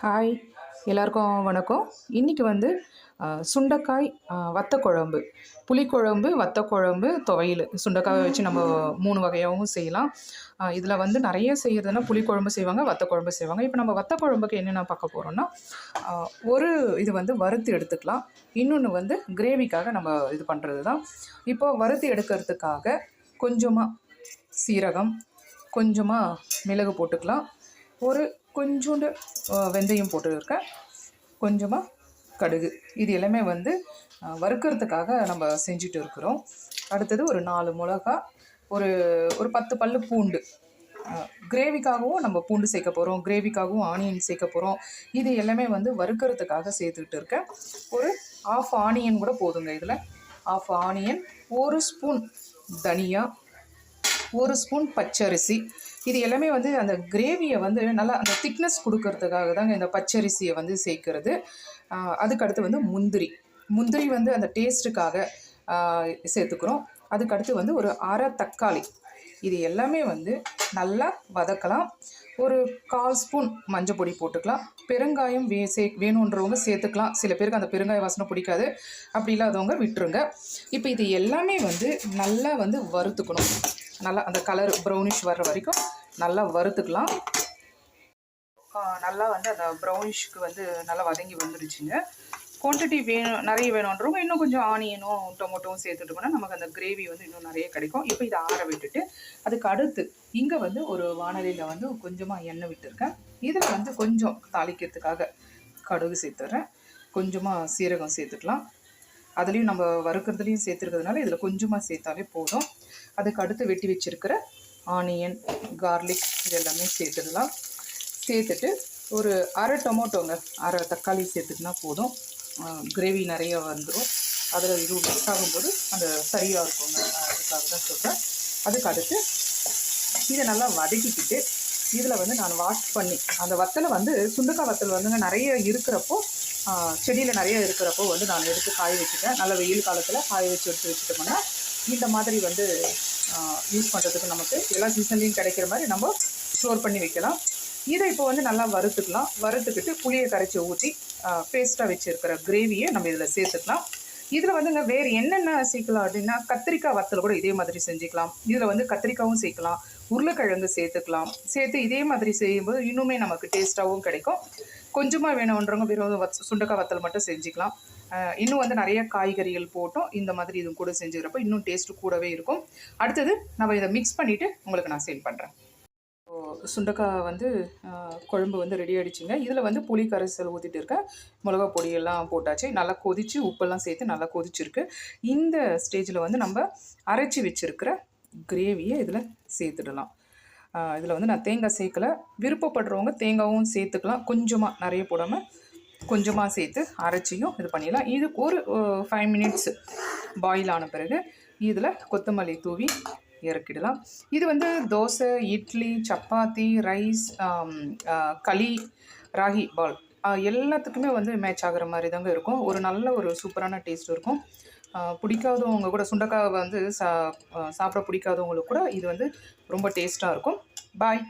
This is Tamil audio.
ஹாய் எல்லாருக்கும் வணக்கம். இன்றைக்கி வந்து சுண்டைக்காய் வத்த வத்தக்குழம்பு. புளிக்குழம்பு வத்தக்குழம்பு துவையல். சுண்டைக்காயை வச்சு நம்ம மூணு வகையாகவும் செய்யலாம். இதில் வந்து நிறைய செய்கிறதுனா புளிக்குழம்பு செய்வாங்க வத்த குழம்பு செய்வாங்க. இப்போ நம்ம வத்த குழம்புக்கு என்னென்ன பார்க்க போகிறோம்னா ஒரு இது வந்து வறுத்து எடுத்துக்கலாம். இன்னொன்று வந்து கிரேவிக்காக நம்ம இது பண்ணுறது தான் இப்போ வறுத்து எடுக்கிறதுக்காக கொஞ்சமாக சீரகம் கொஞ்சமாக மிளகு போட்டுக்கலாம். ஒரு கொஞ்சோண்டு வெந்தயம் போட்டுருக்கேன் கொஞ்சமாக கடுகு. இது எல்லாமே வந்து வறுக்கிறதுக்காக நம்ம செஞ்சுட்டு இருக்கிறோம். அடுத்தது ஒரு நாலு மிளகா ஒரு ஒரு பத்து பல்லு பூண்டு. கிரேவிக்காகவும் நம்ம பூண்டு சேர்க்க போகிறோம் கிரேவிக்காகவும் ஆனியன் சேர்க்க போகிறோம் இது எல்லாமே வந்து வறுக்கிறதுக்காக சேர்த்துக்கிட்டு இருக்கேன். ஒரு ஆஃப் ஆனியன் கூட போதுங்க இதில். ஆஃப் ஆனியன் ஒரு ஸ்பூன் தனியாக ஒரு ஸ்பூன் பச்சரிசி. இது எல்லாமே வந்து அந்த கிரேவியை வந்து நல்லா அந்த திக்னஸ் கொடுக்கறதுக்காக தாங்க இந்த பச்சரிசியை வந்து சேர்க்கறது. அதுக்கடுத்து வந்து முந்திரி. முந்திரி வந்து அந்த டேஸ்ட்டுக்காக சேர்த்துக்கிறோம். அதுக்கடுத்து வந்து ஒரு அரை தக்காளி. இது எல்லாமே வந்து நல்லா வதக்கலாம். ஒரு கால் ஸ்பூன் மஞ்சள் பொடி போட்டுக்கலாம். பெருங்காயம் வே சே வேணுன்றவங்க சேர்த்துக்கலாம். சில பேருக்கு அந்த பெருங்காய வாசனை பிடிக்காது. அப்படி இல்லாதவங்க விட்டுருங்க. இப்போ இது எல்லாமே வந்து நல்லா வந்து வறுத்துக்கணும். நல்லா அந்த கலர் ப்ரௌனிஷ் வர்ற வரைக்கும் நல்லா வறுத்துக்கலாம். நல்லா வந்து அந்த ப்ரௌனிஷ்க்கு வந்து நல்லா வதங்கி வந்துடுச்சுங்க குவான்டிட்டி வேணும் நிறைய வேணுன்றவங்க இன்னும் கொஞ்சம் ஆனியனும் டொமோட்டோவும் சேர்த்துட்டோம்னா நமக்கு அந்த கிரேவி வந்து இன்னும் நிறைய கிடைக்கும். இப்போ இதை ஆற விட்டுட்டு அதுக்கு அடுத்து இங்கே வந்து ஒரு வானலியில் வந்து கொஞ்சமாக எண்ணெய் விட்டுருக்கேன். இதில் வந்து கொஞ்சம் தாளிக்கிறதுக்காக கடுகு சேர்த்துட்றேன் கொஞ்சமாக சீரகம் சேர்த்துக்கலாம். அதுலேயும் நம்ம வறுக்கிறதுலையும் சேர்த்துருக்கிறதுனால இதில் கொஞ்சமாக சேர்த்தாலே போதும். அதுக்கு அடுத்து வெட்டி வச்சிருக்கிற ஆனியன் கார்லிக் இது எல்லாமே சேர்த்துடலாம். சேர்த்துட்டு ஒரு அரை டொமேட்டோங்க அரை தக்காளி சேர்த்துக்கினா போதும். கிரேவி நிறைய வந்துடும் அதில் இது மிக்ஸ் ஆகும்போது அந்த சரியாக இருக்குங்க அதுக்காக தான் சொல்கிறேன் அதுக்கு அடுத்து இதை நல்லா வதக்கிக்கிட்டு இதில் வந்து நான் வாஷ் பண்ணி அந்த வத்தலை வந்து சுண்டக்காய் வத்தல் வந்துங்க நிறைய இருக்கிறப்போ செடியில் நிறைய இருக்கிறப்போ வந்து நான் எடுத்து காய வச்சுட்டேன். நல்ல வெயில் காலத்தில் காய வச்சு எடுத்து வச்சுட்டோம்னா இந்த மாதிரி வந்து யூஸ் பண்ணுறதுக்கு நமக்கு எல்லா சீசன்லேயும் கிடைக்கிற மாதிரி நம்ம ஸ்டோர் பண்ணி வைக்கலாம். இதை இப்போ வந்து நல்லா வறுத்துக்கலாம். வறுத்துக்கிட்டு புளியை கரைச்சி ஊற்றி பேஸ்ட்டாக வச்சுருக்கிற கிரேவியை நம்ம இதில் சேர்த்துக்கலாம். இதில் வந்துங்க வேறு என்னென்ன சேர்க்கலாம் அப்படின்னா கத்திரிக்காய் வத்தல் கூட இதே மாதிரி செஞ்சுக்கலாம். இதில் வந்து கத்திரிக்காவும் சேர்க்கலாம். உருளைக்கிழங்கு சேர்த்துக்கலாம். சேர்த்து இதே மாதிரி செய்யும்போது இன்னுமே நமக்கு டேஸ்ட்டாகவும் கிடைக்கும். கொஞ்சமாக வேணுன்றவங்க வெறும் வத் சுண்டக்காய் வத்தல் மட்டும் செஞ்சுக்கலாம். இன்னும் வந்து நிறைய காய்கறிகள் போட்டோம் இந்த மாதிரி இது கூட செஞ்சுக்கிறப்ப இன்னும் டேஸ்ட்டு கூடவே இருக்கும். அடுத்தது நம்ம இதை மிக்ஸ் பண்ணிவிட்டு உங்களுக்கு நான் சேல் பண்ணுறேன் சுண்டக்காய் வந்து குழம்பு வந்து ரெடி ஆகிடுச்சிங்க இதில் வந்து புளி கரைசல் ஊற்றிட்டு இருக்கேன். மிளகா பொடியெல்லாம் போட்டாச்சு. நல்லா கொதிச்சு உப்பெல்லாம் சேர்த்து நல்லா கொதிச்சிருக்கு. இந்த ஸ்டேஜில் வந்து நம்ம அரைச்சி வச்சுருக்கிற கிரேவியை இதில் சேர்த்துடலாம். இதில் வந்து நான் தேங்காய் சேர்க்கல. விருப்பப்படுறவங்க தேங்காயும் சேர்த்துக்கலாம். கொஞ்சமாக நிறைய போடாமல் கொஞ்சமாக சேர்த்து அரைச்சியும் இது பண்ணிடலாம். இது ஒரு ஃபைவ் மினிட்ஸ் பாயில் ஆன பிறகு இதில் கொத்தமல்லி தூவி இறக்கிடலாம். இது வந்து தோசை இட்லி சப்பாத்தி ரைஸ் களி ராகி பால். எல்லாத்துக்குமே வந்து மேட்ச் ஆகிற மாதிரி தாங்க இருக்கும். ஒரு நல்ல ஒரு சூப்பரான டேஸ்ட் இருக்கும். பிடிக்காதவங்க கூட சுண்டக்காய் வந்து சா சாப்பிட பிடிக்காதவங்களுக்கு கூட இது வந்து ரொம்ப டேஸ்ட்டாக இருக்கும். பாய்